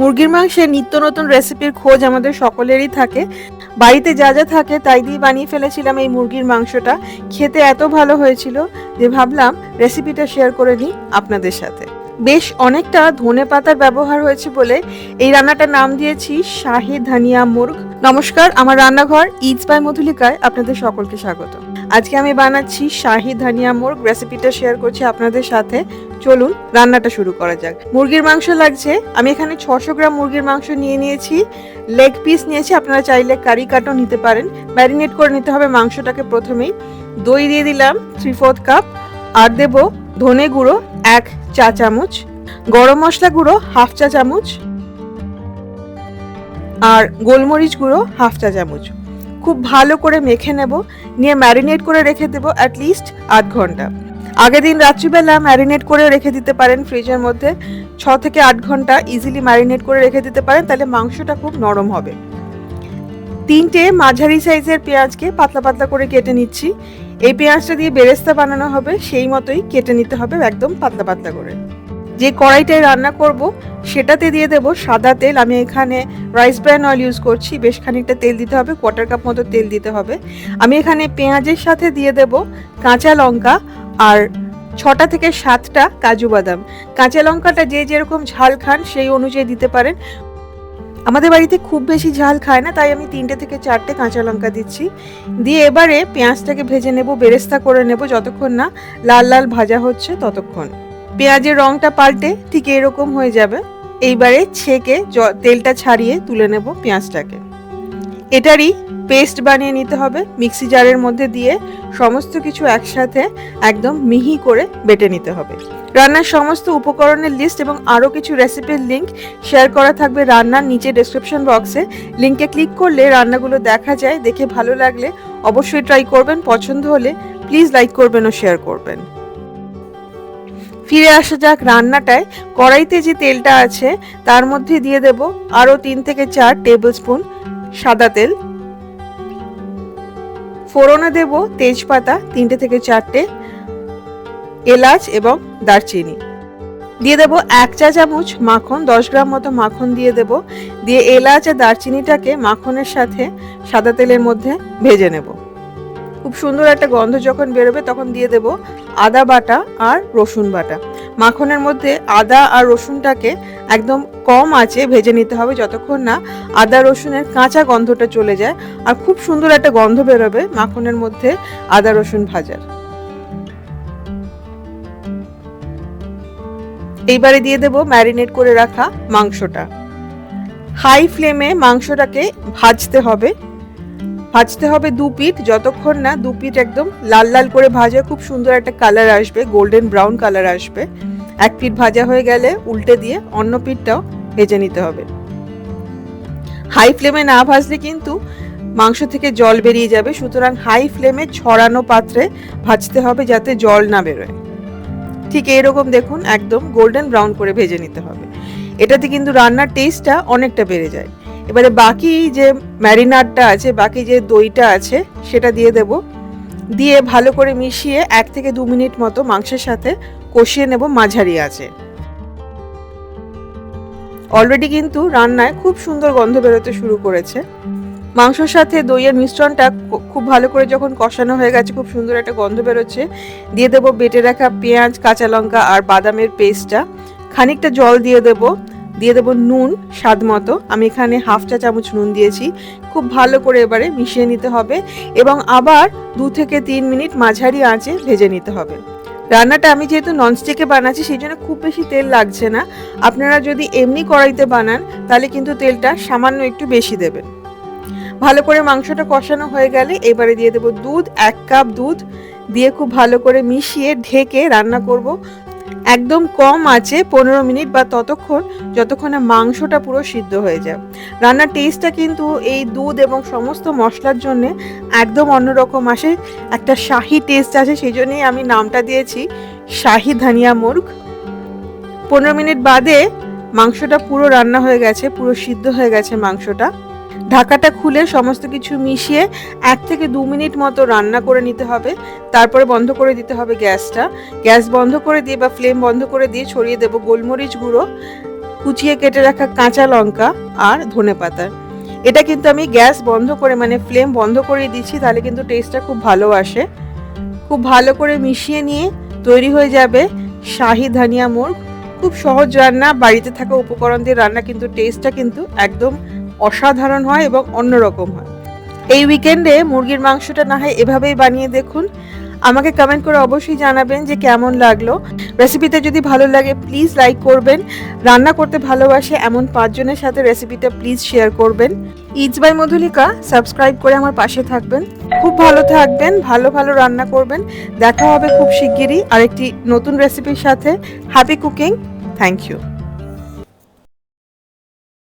মুরগির মাংসের নিত্য নতুন রেসিপির খোঁজ আমাদের সকলেরই থাকে। বাড়িতে যা যা থাকে তাই দিয়ে বানিয়ে ফেলেছিলাম এই মুরগির মাংসটা। খেতে এত ভালো হয়েছিল যে ভাবলাম রেসিপিটা শেয়ার করে নিই আপনাদের সাথে। বেশ অনেকটা ধনে পাতার ব্যবহার হয়েছে বলে এই রান্নাটার নাম দিয়েছি শাহি ধানিয়া মুরগ। নমস্কার, আমার রান্নাঘর ইজ বাই মধুলিকায় আপনাদের সকলকে স্বাগত। আজকে আমি বানাচ্ছি শাহি ধানিয়া মুরগ। রেসিপিটা শেয়ার করছি আপনাদের সাথে। চলুন রান্নাটা শুরু করা যাক। মুরগির মাংস লাগছে। আমি এখানে ছশো গ্রাম মুরগির মাংস নিয়ে নিয়েছি। লেগ পিস নিয়েছি। আপনারা চাইলে কারি কাটও নিতে পারেন। ম্যারিনেট করে নিতে হবে মাংসটাকে প্রথমেই। দই দিয়ে দিলাম থ্রি ফোর্থ কাপ আর দেব ধনে গুঁড়ো এক চা চামচ। গরম মশলা গুঁড়ো হাফ চা চামচ। আর গোলমরিচ গুঁড়ো হাফ চা চামচ। খুব ভালো করে মেখে নেব। নিয়ে ম্যারিনেট করে রেখে দেবো অ্যাটলিস্ট আধ ঘণ্টা। আগের দিন রাত্রিবেলা ম্যারিনেট করে রেখে দিতে পারেন ফ্রিজের মধ্যে। ছ থেকে আট ঘণ্টা ইজিলি ম্যারিনেট করে রেখে দিতে পারেন, তাহলে মাংসটা খুব নরম হবে। তিনটে মাঝারি সাইজের পেঁয়াজকে পাতলা পাতলা করে কেটে নিচ্ছি। এই পেঁয়াজটা দিয়ে বেরেস্তা বানানো হবে, সেই মতোই কেটে নিতে হবে একদম পাতলা পাতলা করে। যে কড়াইটায় রান্না করব, সেটাতে দিয়ে দেব সাদা তেল। আমি এখানে রাইস ব্র্যান অয়েল ইউজ করছি, বেশ খানিকটা তেল দিতে হবে কোয়ার্টার কাপ মতো তেল দিতে হবে। আমি এখানে পেঁয়াজের সাথে দিয়ে দেব কাঁচা লঙ্কা আর ছটা থেকে সাতটা কাজু বাদাম। কাঁচা লঙ্কাটা যে যেরকম ঝাল খান, সেই অনুযায়ী দিতে পারেন। আমাদের বাড়িতে খুব বেশি ঝাল খায় না, তাই আমি তিনটে থেকে চারটে কাঁচা লঙ্কা দিচ্ছি। দিয়ে এবারে পেঁয়াজটাকে ভেজে নেব, বেরেস্তা করে নেব, যতক্ষণ না লাল লাল ভাজা হচ্ছে ততক্ষণ। পেঁয়াজের রংটা পাল্টে ঠিক এরকম হয়ে যাবে। এইবারে ছেঁকে তেলটা ছাড়িয়ে তুলে নেব পেঁয়াজটাকে। এটারই পেস্ট বানিয়ে নিতে হবে, মিক্সি জারের মধ্যে দিয়ে সমস্ত কিছু একসাথে একদম মিহি করে বেটে নিতে হবে। রান্নার সমস্ত উপকরণের লিস্ট এবং আরও কিছু রেসিপির লিঙ্ক শেয়ার করা থাকবে রান্নার নিচে ডেসক্রিপশন বক্সে লিঙ্কে ক্লিক করলে রান্নাগুলো দেখা যায়, দেখে ভালো লাগলে অবশ্যই ট্রাই করবেন, পছন্দ হলে প্লিজ লাইক করবেন ও শেয়ার করবেন। ফিরে আসা যাক রান্নাটায়। কড়াইতে যে তেলটা আছে, তার মধ্যে দিয়ে দেব আরও তিন থেকে চার টেবিল স্পুন সাদা তেল। ফোড়নে দেব, তেজপাতা তিনটে থেকে চারটে, এলাচ এবং দারচিনি। দিয়ে দেব এক চা চামচ মাখন, দশ গ্রাম মতো মাখন দিয়ে দেব। দিয়ে এলাচ আর দারচিনিটাকে মাখনের সাথে সাদা তেলের মধ্যে ভেজে নেব। খুব সুন্দর একটা গন্ধ যখন বেরোবে তখন দিয়ে দেব আদা বাটা আর রসুন বাটা। মাখনের মধ্যে আদা আর রসুনটাকে একদম কম আঁচে ভেজে নিতে হবে যতক্ষণ না আদা রসুনের কাঁচা গন্ধটা চলে যায় আর খুব সুন্দর একটা গন্ধ বেরোবে মাখনের মধ্যে আদা রসুন ভাজার। এইবারে দিয়ে দেব ম্যারিনেট করে রাখা মাংসটা। হাই ফ্লেমে মাংসটাকে ভাজতে হবে। ভাজতে হবে দু পিঠ, যতক্ষণ না দু পিঠ একদম লাল লাল করে ভাজা, খুব সুন্দর একটা কালার আসবে গোল্ডেন ব্রাউন কালার আসবে। এক পিঠ ভাজা হয়ে গেলে উল্টে দিয়ে অন্য পিঠটাও ভেজে নিতে হবে। হাই ফ্লেমে না ভাজলে কিন্তু মাংস থেকে জল বেরিয়ে যাবে, সুতরাং হাই ফ্লেমে ছড়ানো পাত্রে ভাজতে হবে যাতে জল না বেরোয়। ঠিক এইরকম দেখুন, একদম গোল্ডেন ব্রাউন করে ভেজে নিতে হবে। এটাতে কিন্তু রান্নার টেস্টটা অনেকটা বেড়ে যায়। এবারে বাকি যে ম্যারিনাটটা আছে, বাকি যে দইটা আছে, সেটা দিয়ে দেব। দিয়ে ভালো করে মিশিয়ে এক থেকে দু মিনিট মতো মাংসের সাথে কষিয়ে নেব মাঝারি আছে। অলরেডি কিন্তু রান্নায় খুব সুন্দর গন্ধ বেরোতে শুরু করেছে। মাংসর সাথে দইয়ের মিশ্রণটা খুব ভালো করে যখন কষানো হয়ে গেছে, খুব সুন্দর একটা গন্ধ বেরোচ্ছে। দিয়ে দেবো বেটে রাখা পেঁয়াজ, কাঁচা লঙ্কা আর বাদামের পেস্টটা। খানিকটা জল দিয়ে দেবো। দিয়ে দেবো নুন, স্বাদ মতো। আমি এখানে হাফ চা চামচ নুন দিয়েছি। খুব ভালো করে এবারে মিশিয়ে নিতে হবে এবং আবার দু থেকে তিন মিনিট মাঝারি আঁচে ভেজে নিতে হবে। রান্নাটা আমি যেহেতু ননস্টিকে বানাচ্ছি, সেই জন্য খুব বেশি তেল লাগছে না। আপনারা যদি এমনি কড়াইতে বানান, তাহলে কিন্তু তেলটা সামান্য একটু বেশি দেবেন। ভালো করে মাংসটা কষানো হয়ে গেলে এবারে দিয়ে দেবো দুধ, এক কাপ দুধ। দিয়ে খুব ভালো করে মিশিয়ে ঢেকে রান্না করব। একদম কম আছে পনেরো মিনিট বা ততক্ষণ, যতক্ষণ মাংসটা পুরো সিদ্ধ হয়ে যায়। রান্নার টেস্টটা কিন্তু এই দুধ এবং সমস্ত মশলার জন্য একদম অন্যরকম আসে। একটা শাহি টেস্ট আছে, সেই জন্যেই আমি নামটা দিয়েছি, শাহি ধানিয়া মুরগ। পনেরো মিনিট বাদে মাংসটা পুরো রান্না হয়ে গেছে, পুরো সিদ্ধ হয়ে গেছে মাংসটা। ঢাকাটা খুলে সমস্ত কিছু মিশিয়ে এক থেকে দু মিনিট মতো রান্না করে নিতে হবে। তারপরে বন্ধ করে দিতে হবে গ্যাসটা। গ্যাস বন্ধ করে দিয়ে বা ফ্লেম বন্ধ করে দিয়ে ছড়িয়ে দেবো গোলমরিচ গুঁড়ো, কুচিয়ে কেটে রাখা কাঁচা লঙ্কা আর ধনে পাতা। এটা কিন্তু আমি গ্যাস বন্ধ করে মানে ফ্লেম বন্ধ করে দিচ্ছি, তাহলে কিন্তু টেস্টটা খুব ভালো আসে। খুব ভালো করে মিশিয়ে নিয়ে তৈরি হয়ে যাবে শাহি ধানিয়া মুর্গ খুব সহজ রান্না, বাড়িতে থাকা উপকরণ দিয়ে রান্না কিন্তু টেস্টটা কিন্তু একদম অসাধারণ হয় এবং অন্যরকম হয়। এই উইকেন্ডে মুরগির মাংসটা না হয় এভাবেই বানিয়ে দেখুন। আমাকে কমেন্ট করে অবশ্যই জানাবেন যে কেমন লাগল। রেসিপিটা যদি ভালো লাগে প্লিজ লাইক করবেন। রান্না করতে ভালোবাসে এমন পাঁচজনের সাথে রেসিপিটা প্লিজ শেয়ার করবেন। ইটস বাই মধুলিকা সাবস্ক্রাইব করে আমার পাশে থাকবেন। খুব ভালো থাকবেন, ভালো ভালো রান্না করবেন। দেখা হবে খুব শিগগিরই আরেকটি নতুন রেসিপির সাথে। Happy cooking thank you